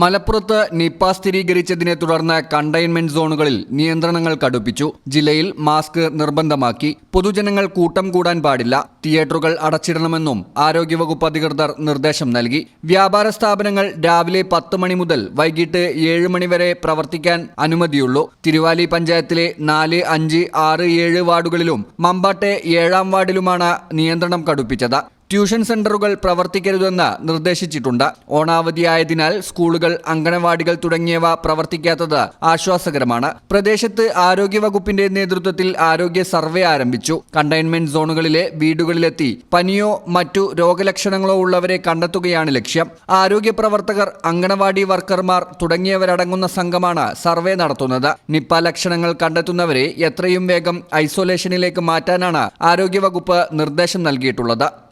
മലപ്പുറത്ത് നിപ്പ സ്ഥിരീകരിച്ചതിനെ തുടർന്ന് കണ്ടെയ്ൻമെന്റ് സോണുകളിൽ നിയന്ത്രണങ്ങൾ കടുപ്പിച്ചു. ജില്ലയിൽ മാസ്ക് നിർബന്ധമാക്കി. പൊതുജനങ്ങൾ കൂട്ടം കൂടാൻ പാടില്ല. തിയേറ്ററുകൾ അടച്ചിടണമെന്നും ആരോഗ്യവകുപ്പ് അധികൃതർ നിർദ്ദേശം നൽകി. വ്യാപാര സ്ഥാപനങ്ങൾ രാവിലെ പത്ത് മണി മുതൽ വൈകിട്ട് ഏഴ് മണി വരെ പ്രവർത്തിക്കാൻ അനുമതിയുള്ളൂ. തിരുവാലി പഞ്ചായത്തിലെ നാല് അഞ്ച് ആറ് ഏഴ് വാർഡുകളിലും മമ്പാട്ടെ ഏഴാം വാർഡിലുമാണ് നിയന്ത്രണം കടുപ്പിച്ചത്. ട്യൂഷൻ സെന്ററുകൾ പ്രവർത്തിക്കരുതെന്ന് നിർദ്ദേശിച്ചിട്ടുണ്ട്. ഓണാവധിയായതിനാൽ സ്കൂളുകൾ അങ്കണവാടികൾ തുടങ്ങിയവ പ്രവർത്തിക്കാത്തത് ആശ്വാസകരമാണ്. പ്രദേശത്ത് ആരോഗ്യവകുപ്പിന്റെ നേതൃത്വത്തിൽ ആരോഗ്യ സർവേ ആരംഭിച്ചു. കണ്ടെയ്ൻമെന്റ് സോണുകളിലെ വീടുകളിലെത്തി പനിയോ മറ്റു രോഗലക്ഷണങ്ങളോ ഉള്ളവരെ കണ്ടെത്തുകയാണ് ലക്ഷ്യം. ആരോഗ്യ പ്രവർത്തകർ അങ്കണവാടി വർക്കർമാർ തുടങ്ങിയവരടങ്ങുന്ന സംഘമാണ് സർവേ നടത്തുന്നത്. നിപ്പ ലക്ഷണങ്ങൾ കണ്ടെത്തുന്നവരെ എത്രയും വേഗം ഐസൊലേഷനിലേക്ക് മാറ്റാനാണ് ആരോഗ്യവകുപ്പ് നിർദ്ദേശം നൽകിയിട്ടുള്ളത്.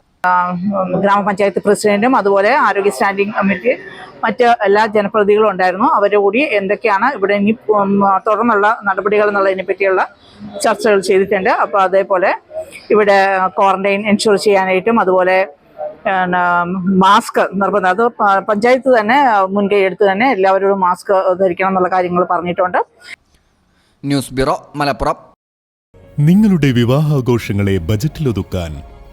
ഗ്രാമപഞ്ചായത്ത് പ്രസിഡന്റും അതുപോലെ ആരോഗ്യ സ്റ്റാൻഡിംഗ് കമ്മിറ്റി മറ്റ് എല്ലാ ജനപ്രതിനിധികളും ഉണ്ടായിരുന്നു. അവരുടെ കൂടി എന്തൊക്കെയാണ് ഇവിടെ ഇനി തുടർന്നുള്ള നടപടികൾ എന്നുള്ളതിനെ പറ്റിയുള്ള ചർച്ചകൾ ചെയ്തിട്ടുണ്ട്. അപ്പോൾ അതേപോലെ ഇവിടെ ക്വാറന്റൈൻ എൻഷുർ ചെയ്യാനായിട്ടും അതുപോലെ മാസ്ക് നിർബന്ധം. അത് പഞ്ചായത്ത് തന്നെ മുൻകൈ എടുത്ത് തന്നെ എല്ലാവരോടും മാസ്ക് ധരിക്കണം എന്നുള്ള കാര്യങ്ങൾ പറഞ്ഞിട്ടുണ്ട്. News bureau Malappuram. നിങ്ങളുടെ വിവാഹാഘോഷങ്ങളെ ബജറ്റിലൊതുക്കാൻ